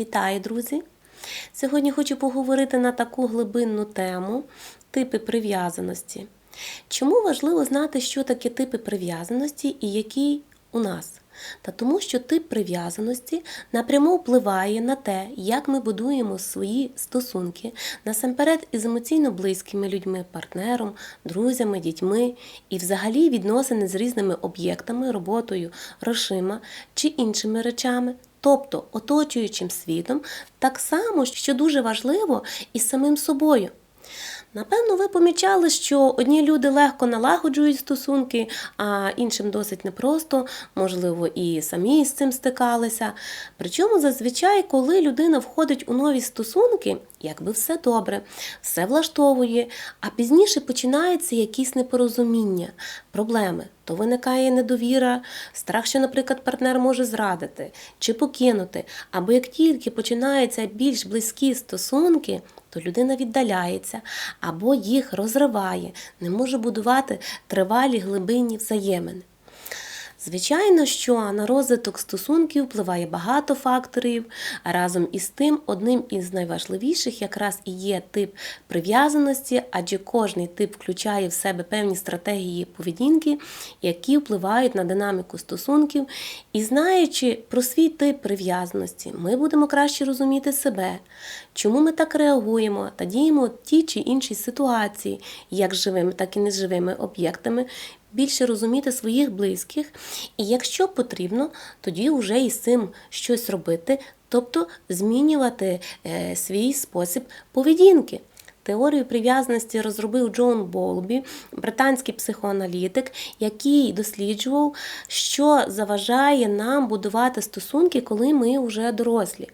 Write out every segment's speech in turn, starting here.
Вітаю, друзі! Сьогодні хочу поговорити на таку глибинну тему типи прив'язаності. Чому важливо знати, що таке типи прив'язаності і які у нас? Та тому, що тип прив'язаності напряму впливає на те, як ми будуємо свої стосунки насамперед із емоційно близькими людьми, партнером, друзями, дітьми і взагалі відносини з різними об'єктами, роботою, грошима чи іншими речами. Тобто оточуючим світом, так само, що дуже важливо, і самим собою. Напевно, ви помічали, що одні люди легко налагоджують стосунки, а іншим досить непросто, можливо, і самі з цим стикалися. Причому зазвичай, коли людина входить у нові стосунки, якби все добре, все влаштовує, а пізніше починаються якісь непорозуміння, проблеми. То виникає недовіра, страх, що, наприклад, партнер може зрадити чи покинути. Або як тільки починаються більш близькі стосунки, то людина віддаляється або їх розриває, не може будувати тривалі глибинні взаємини. Звичайно, що на розвиток стосунків впливає багато факторів, а разом із тим, одним із найважливіших якраз і є тип прив'язаності, адже кожний тип включає в себе певні стратегії поведінки, які впливають на динаміку стосунків. І знаючи про свій тип прив'язаності, ми будемо краще розуміти себе, чому ми так реагуємо та діємо в тій чи іншій ситуації, як живими, так і неживими об'єктами, більше розуміти своїх близьких, і якщо потрібно, тоді вже із цим щось робити, тобто змінювати е, свій спосіб поведінки. Теорію прив'язаності розробив Джон Болбі, британський психоаналітик, який досліджував, що заважає нам будувати стосунки, коли ми вже дорослі.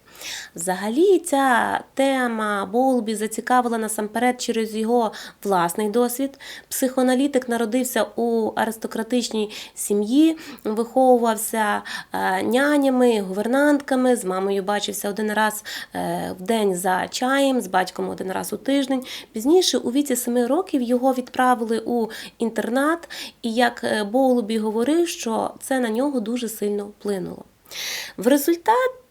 Взагалі, ця тема Болбі зацікавила насамперед через його власний досвід. Психоаналітик народився у аристократичній сім'ї, виховувався е, нянями, гувернантками, з мамою бачився один раз е, в день за чаєм, з батьком один раз у тиждень. Пізніше, у віці семи років, його відправили у інтернат, і як е, Болбі говорив, що це на нього дуже сильно вплинуло. В результаті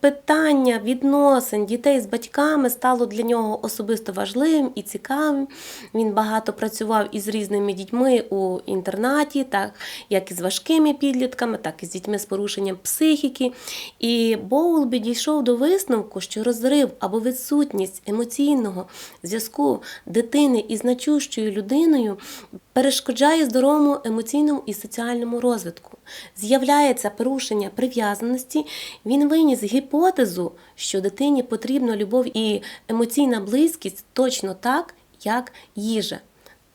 питання відносин дітей з батьками стало для нього особисто важливим і цікавим. Він багато працював із різними дітьми у інтернаті, так як із важкими підлітками, так і з дітьми з порушенням психіки. І Боулбі дійшов до висновку, що розрив або відсутність емоційного зв'язку дитини із значущою людиною перешкоджає здоровому емоційному і соціальному розвитку. З'являється порушення прив'язаності, він виніс гіпотезу, що дитині потрібна любов і емоційна близькість точно так, як їжа.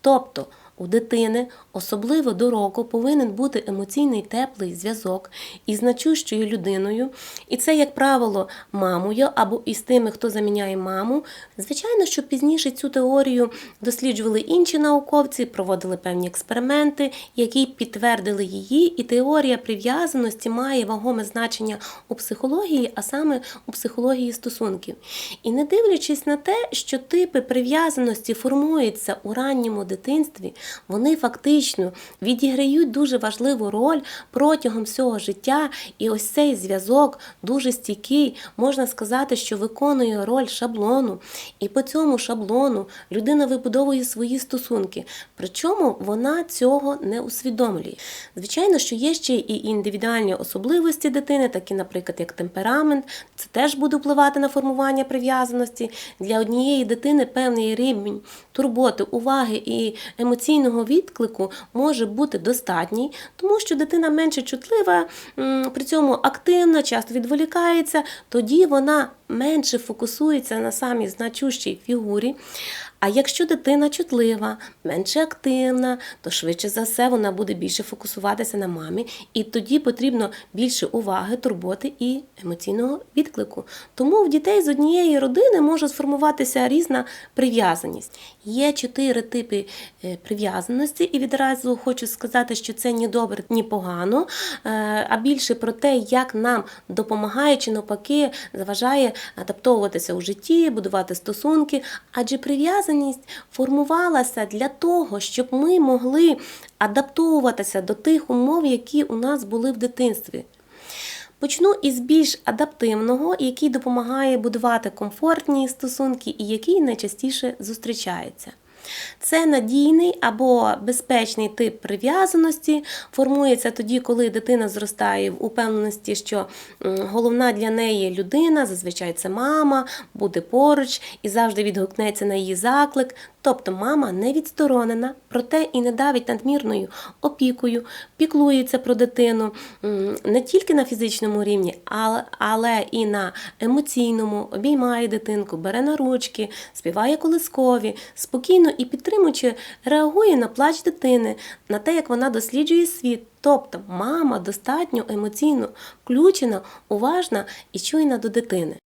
Тобто у дитини, особливо до року, повинен бути емоційний теплий зв'язок із значущою людиною, і це, як правило, мамою або із тими, хто заміняє маму. Звичайно, що пізніше цю теорію досліджували інші науковці, проводили певні експерименти, які підтвердили її, і теорія прив'язаності має вагоме значення у психології, а саме у психології стосунків. І не дивлячись на те, що типи прив'язаності формуються у ранньому дитинстві, вони фактично відіграють дуже важливу роль протягом всього життя, і ось цей зв'язок дуже стійкий, можна сказати, що виконує роль шаблону. І по цьому шаблону людина вибудовує свої стосунки, причому вона цього не усвідомлює. Звичайно, що є ще і індивідуальні особливості дитини, такі, наприклад, як темперамент, це теж буде впливати на формування прив'язаності. Для однієї дитини певний рівень турботи, уваги і емоційного відклику може бути достатній, тому що дитина менше чутлива, при цьому активна, часто відволікається, тоді вона менше фокусується на самій значущій фігурі. А якщо дитина чутлива, менше активна, то швидше за все вона буде більше фокусуватися на мамі, і тоді потрібно більше уваги, турботи і емоційного відклику. Тому в дітей з однієї родини може сформуватися різна прив'язаність. Є чотири типи е, прив'язаності, і відразу хочу сказати, що це ні добре, ні погано, е, а більше про те, як нам допомагає чи навпаки заважає адаптовуватися у житті, будувати стосунки, адже прив'язаність формувалася для того, щоб ми могли адаптовуватися до тих умов, які у нас були в дитинстві. Почну із більш адаптивного, який допомагає будувати комфортні стосунки і який найчастіше зустрічається. Це надійний або безпечний тип прив'язаності, формується тоді, коли дитина зростає в упевненості, що головна для неї людина, зазвичай це мама, буде поруч і завжди відгукнеться на її заклик. Тобто мама не відсторонена, проте і не давить надмірною опікою, піклується про дитину не тільки на фізичному рівні, але, і на емоційному, обіймає дитинку, бере на ручки, співає колискові, спокійно і підтримуючи реагує на плач дитини, на те, як вона досліджує світ. Тобто мама достатньо емоційно включена, уважна і чуйна до дитини.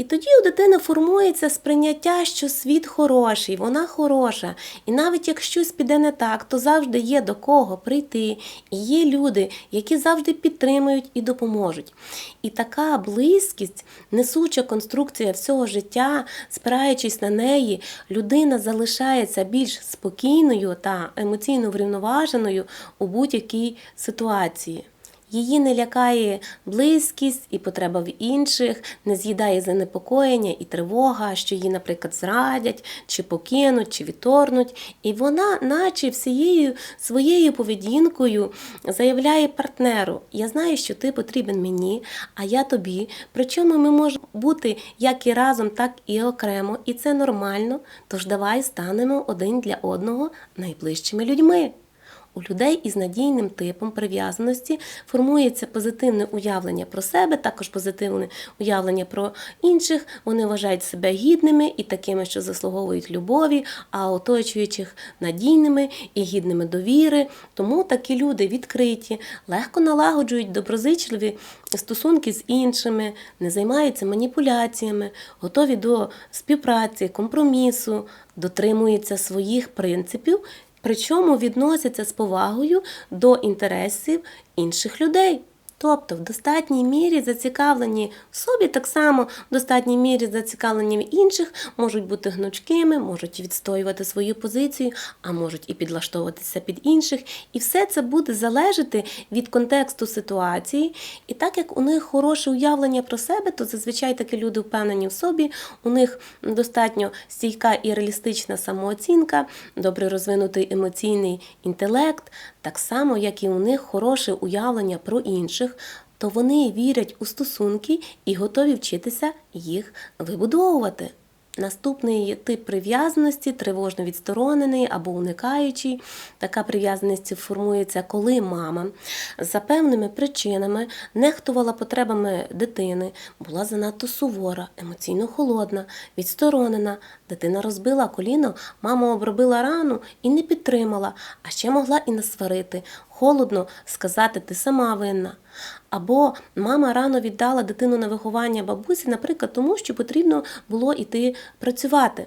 І тоді у дитини формується сприйняття, що світ хороший, вона хороша. І навіть як щось піде не так, то завжди є до кого прийти, і є люди, які завжди підтримують і допоможуть. І така близькість, несуча конструкція всього життя, спираючись на неї, людина залишається більш спокійною та емоційно врівноваженою у будь-якій ситуації. Її не лякає близькість і потреба в інших, не з'їдає занепокоєння і тривога, що її, наприклад, зрадять, чи покинуть, чи відторнуть. І вона, наче всією своєю поведінкою, заявляє партнеру: Я знаю, що ти потрібен мені, а я тобі. Причому ми можемо бути як і разом, так і окремо, і це нормально. Тож давай станемо один для одного найближчими людьми. У людей із надійним типом прив'язаності формується позитивне уявлення про себе, також позитивне уявлення про інших. Вони вважають себе гідними і такими, що заслуговують любові, а оточуючих надійними і гідними довіри. Тому такі люди відкриті, легко налагоджують доброзичливі стосунки з іншими, не займаються маніпуляціями, готові до співпраці, компромісу, дотримуються своїх принципів. Причому відносяться з повагою до інтересів інших людей. Тобто в достатній мірі зацікавлені в собі, так само в достатній мірі зацікавлені в інших, можуть бути гнучкими, можуть відстоювати свою позицію, а можуть і підлаштовуватися під інших. І все це буде залежати від контексту ситуації. І так як у них хороше уявлення про себе, то зазвичай такі люди впевнені в собі, у них достатньо стійка і реалістична самооцінка, добре розвинутий емоційний інтелект, так само, як і у них хороше уявлення про інших, то вони вірять у стосунки і готові вчитися їх вибудовувати. Наступний тип прив'язаності тривожно відсторонений або уникаючий. Така прив'язаність формується, коли мама за певними причинами нехтувала потребами дитини, була занадто сувора, емоційно холодна, відсторонена. Дитина розбила коліно, мама обробила рану і не підтримала, а ще могла і насварити. Холодно сказати, ти сама винна. Або мама рано віддала дитину на виховання бабусі, наприклад, тому що потрібно було йти працювати.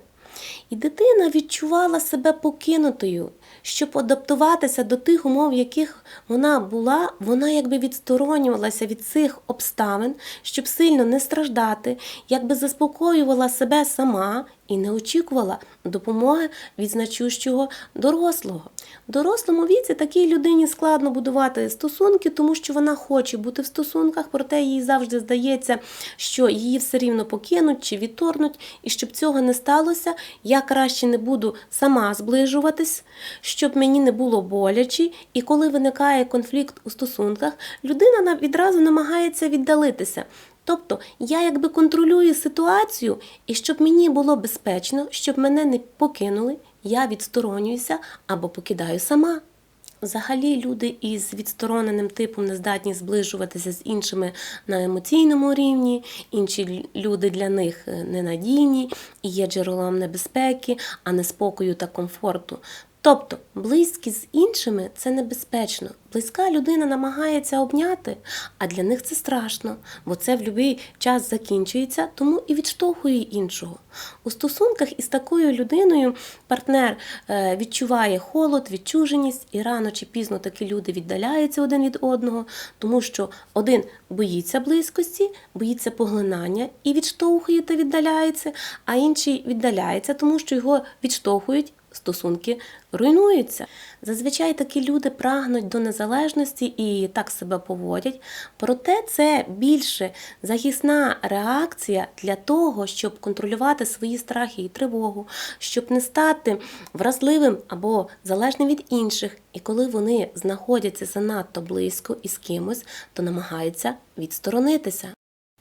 І дитина відчувала себе покинутою. Щоб адаптуватися до тих умов, в яких вона була, вона якби відсторонювалася від цих обставин, щоб сильно не страждати, якби заспокоювала себе сама і не очікувала допомоги від значущого дорослого. В дорослому віці такій людині складно будувати стосунки, тому що вона хоче бути в стосунках, проте їй завжди здається, що її все рівно покинуть чи відторнуть, і щоб цього не сталося, я краще не буду сама зближуватись, щоб мені не було боляче. І коли виникає конфлікт у стосунках, людина відразу намагається віддалитися. Тобто я якби контролюю ситуацію, і щоб мені було безпечно, щоб мене не покинули, я відсторонююся або покидаю сама. Взагалі люди із відстороненим типом не здатні зближуватися з іншими на емоційному рівні, інші люди для них е, ненадійні і є джерелом небезпеки, а не спокою та комфорту. Тобто близькість з іншими це небезпечно. Близька людина намагається обняти, а для них це страшно, бо це в будь-який час закінчується, тому і відштовхує іншого. У стосунках із такою людиною партнер е, відчуває холод, відчуженість, і рано чи пізно такі люди віддаляються один від одного, тому що один боїться близькості, боїться поглинання і відштовхує та віддаляється, а інший віддаляється, тому що його відштовхують стосунки руйнуються. Зазвичай такі люди прагнуть до незалежності і так себе поводять. Проте це більше захисна реакція для того, щоб контролювати свої страхи і тривогу, щоб не стати вразливим або залежним від інших. І коли вони знаходяться занадто близько із кимось, то намагаються відсторонитися.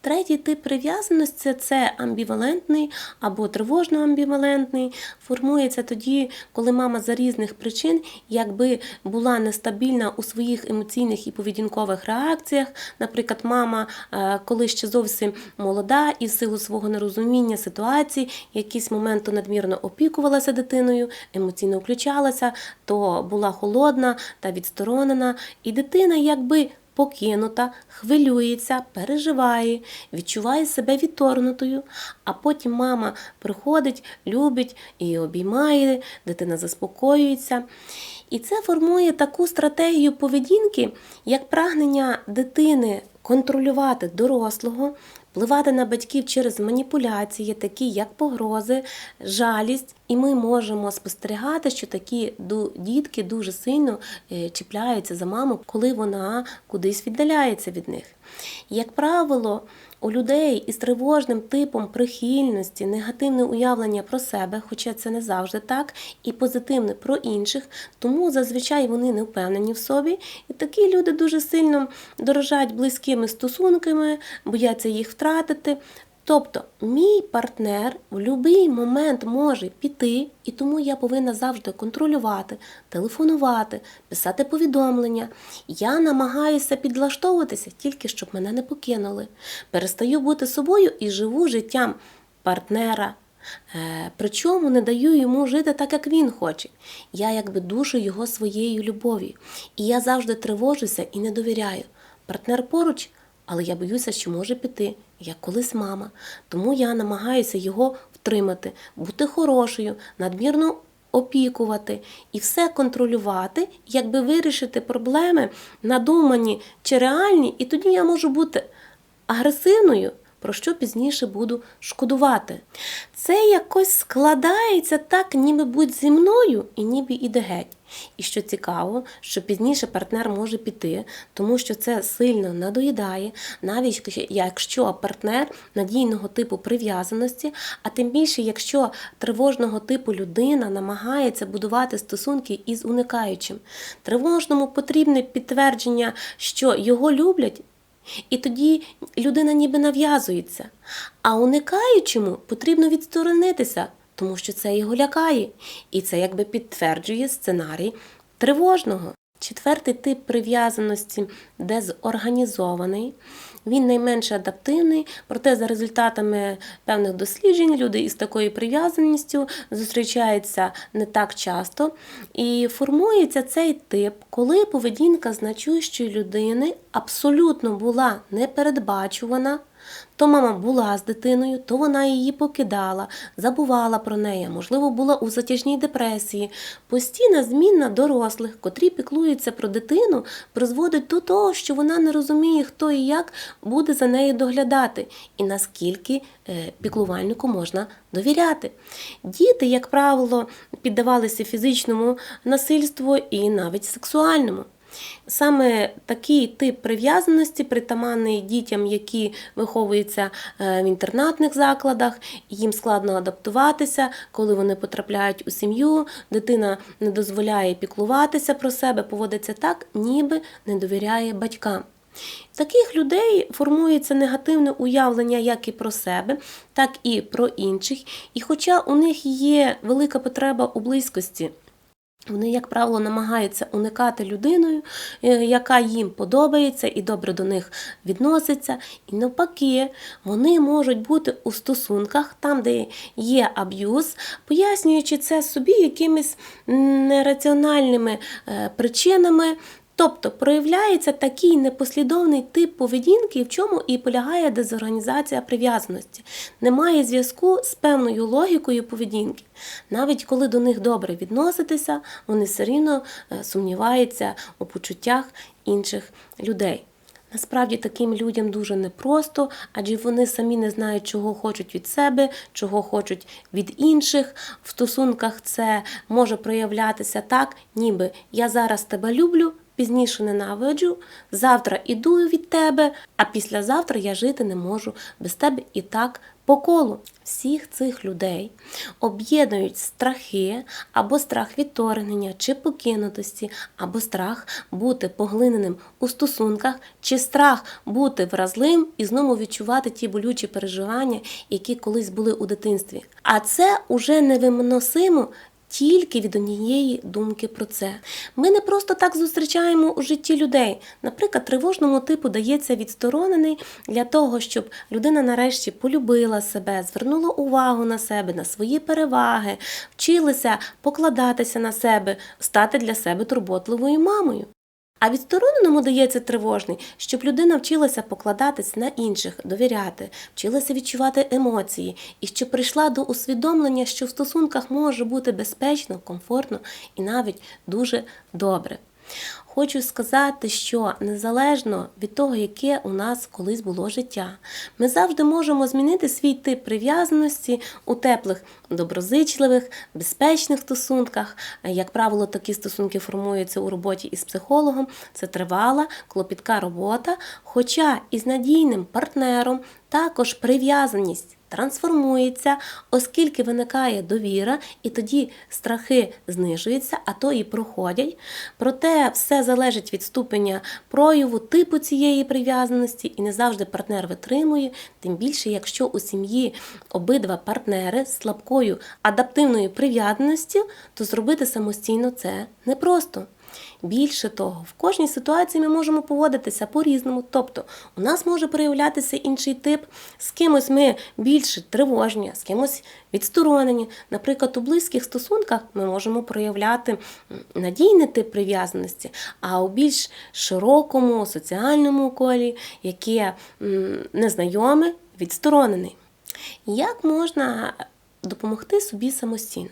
Третій тип прив'язаності це амбівалентний або тривожно-амбівалентний. Формується тоді, коли мама за різних причин якби була нестабільна у своїх емоційних і поведінкових реакціях. Наприклад, мама, е, коли ще зовсім молода і в силу свого нерозуміння ситуації, якийсь момент то надмірно опікувалася дитиною, емоційно включалася, то була холодна та відсторонена, і дитина якби покинута, хвилюється, переживає, відчуває себе відторгнутою, а потім мама приходить, любить і обіймає, дитина заспокоюється. І це формує таку стратегію поведінки, як прагнення дитини контролювати дорослого, впливати на батьків через маніпуляції, такі як погрози, жалість. І ми можемо спостерігати, що такі дітки дуже сильно е, чіпляються за маму, коли вона кудись віддаляється від них. Як правило, у людей із тривожним типом прихильності, негативне уявлення про себе, хоча це не завжди так, і позитивне про інших, тому зазвичай вони не впевнені в собі. І такі люди дуже сильно дорожать близькими стосунками, бояться їх втратити. Тобто, мій партнер в будь-який момент може піти, і тому я повинна завжди контролювати, телефонувати, писати повідомлення. Я намагаюся підлаштовуватися тільки щоб мене не покинули. Перестаю бути собою і живу життям партнера. Е, Причому не даю йому жити так, як він хоче. Я якби душу його своєю любов'ю. І я завжди тривожуся і не довіряю. Партнер поруч, але я боюся, що може піти, як колись мама. Тому я намагаюся його втримати, бути хорошою, надмірно опікувати і все контролювати, якби вирішити проблеми, надумані чи реальні, і тоді я можу бути агресивною, про що пізніше буду шкодувати. Це якось складається так, ніби будь зі мною і ніби іде геть. І що цікаво, що пізніше партнер може піти, тому що це сильно надоїдає, навіть якщо партнер надійного типу прив'язаності, а тим більше, якщо тривожного типу людина намагається будувати стосунки із уникаючим. Тривожному потрібне підтвердження, що його люблять. І тоді людина ніби нав'язується. А уникаючому потрібно відсторонитися, тому що це його лякає. І це якби підтверджує сценарій тривожного. Четвертий тип прив'язаності дезорганізований. Він найменш адаптивний, проте за результатами певних досліджень люди із такою прив'язаністю зустрічаються не так часто. І формується цей тип, коли поведінка значущої людини абсолютно була непередбачувана. То мама була з дитиною, то вона її покидала, забувала про неї, можливо, була у затяжній депресії. Постійна зміна дорослих, котрі піклуються про дитину, призводить до того, що вона не розуміє, хто і як буде за нею доглядати, і наскільки е, піклувальнику можна довіряти. Діти, як правило, піддавалися фізичному насильству і навіть сексуальному. Саме такий тип прив'язаності притаманний дітям, які виховуються е, в інтернатних закладах, їм складно адаптуватися, коли вони потрапляють у сім'ю, дитина не дозволяє піклуватися про себе, поводиться так, ніби не довіряє батькам. Таких людей формується негативне уявлення як і про себе, так і про інших. І хоча у них є велика потреба у близькості, вони, як правило, намагаються уникати людиною, е, яка їм подобається і добре до них відноситься. І навпаки, вони можуть бути у стосунках, там, де є аб'юз, пояснюючи це собі якимись нераціональними е, причинами. Тобто проявляється такий непослідовний тип поведінки, в чому і полягає дезорганізація прив'язаності. Немає зв'язку з певною логікою поведінки. Навіть коли до них добре відноситися, вони все рівно е, сумніваються у почуттях інших людей. Насправді таким людям дуже непросто, адже вони самі не знають, чого хочуть від себе, чого хочуть від інших. В стосунках це може проявлятися так, ніби я зараз тебе люблю. Пізніше ненавиджу, завтра іду від тебе, а післязавтра я жити не можу без тебе і так по колу. Всіх цих людей об'єднують страхи або страх відторгнення чи покинутості, або страх бути поглиненим у стосунках, чи страх бути вразливим і знову відчувати ті болючі переживання, які колись були у дитинстві. А це уже невиносимо тільки від однієї думки про це. Ми не просто так зустрічаємо у житті людей. Наприклад, тривожному типу дається відсторонений для того, щоб людина нарешті полюбила себе, звернула увагу на себе, на свої переваги, вчилася покладатися на себе, стати для себе турботливою мамою. А відстороненому дається тривожний, щоб людина вчилася покладатись на інших, довіряти, вчилася відчувати емоції, і щоб прийшла до усвідомлення, що в стосунках може бути безпечно, комфортно і навіть дуже добре. Хочу сказати, що незалежно від того, яке у нас колись було життя, ми завжди можемо змінити свій тип прив'язаності у теплих, доброзичливих, безпечних стосунках. Як правило, такі стосунки формуються у роботі із психологом. Це тривала, клопітка робота. Хоча із надійним партнером також прив'язаність трансформується, оскільки виникає довіра, і тоді страхи знижуються, а то і проходять. Проте все залежить від ступеня прояву, типу цієї прив'язаності, і не завжди партнер витримує, тим більше, якщо у сім'ї обидва партнери з слабкою адаптивною прив'язаністю, то зробити самостійно це непросто. Більше того, в кожній ситуації ми можемо поводитися по-різному. Тобто, у нас може проявлятися інший тип, з кимось ми більше тривожні, з кимось відсторонені. Наприклад, у близьких стосунках ми можемо проявляти надійний тип прив'язаності, а у більш широкому соціальному колі, яке незнайоме, відсторонений. Як можна допомогти собі самостійно?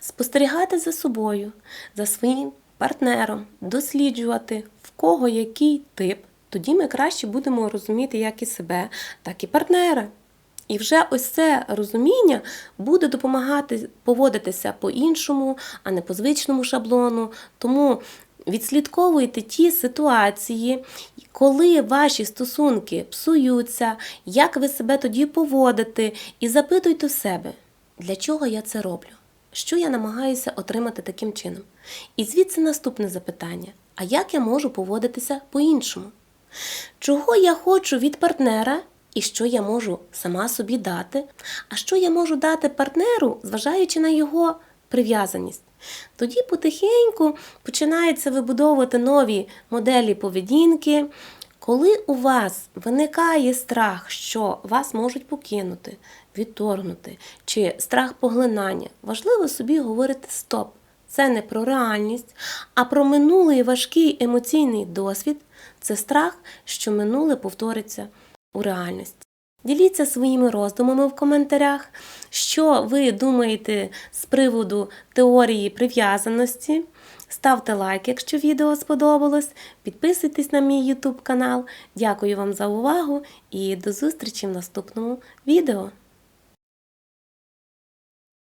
Спостерігати за собою, за своїм партнером, досліджувати, в кого який тип, тоді ми краще будемо розуміти як і себе, так і партнера. І вже ось це розуміння буде допомагати поводитися по-іншому, а не по звичному шаблону. Тому відслідковуйте ті ситуації, коли ваші стосунки псуються, як ви себе тоді поводите, і запитуйте в себе, для чого я це роблю. Що я намагаюся отримати таким чином? І звідси наступне запитання: а як я можу поводитися по-іншому? Чого я хочу від партнера і що я можу сама собі дати? А що я можу дати партнеру, зважаючи на його прив'язаність? Тоді потихеньку починаються вибудовувати нові моделі поведінки. Коли у вас виникає страх, що вас можуть покинути, відторгнути, чи страх поглинання, важливо собі говорити стоп. Це не про реальність, а про минулий важкий емоційний досвід це страх, що минуле повториться у реальності. Діліться своїми роздумами в коментарях, що ви думаєте з приводу теорії прив'язаності. Ставте лайк, якщо відео сподобалось, підписуйтесь на мій YouTube канал. Дякую вам за увагу і до зустрічі в наступному відео.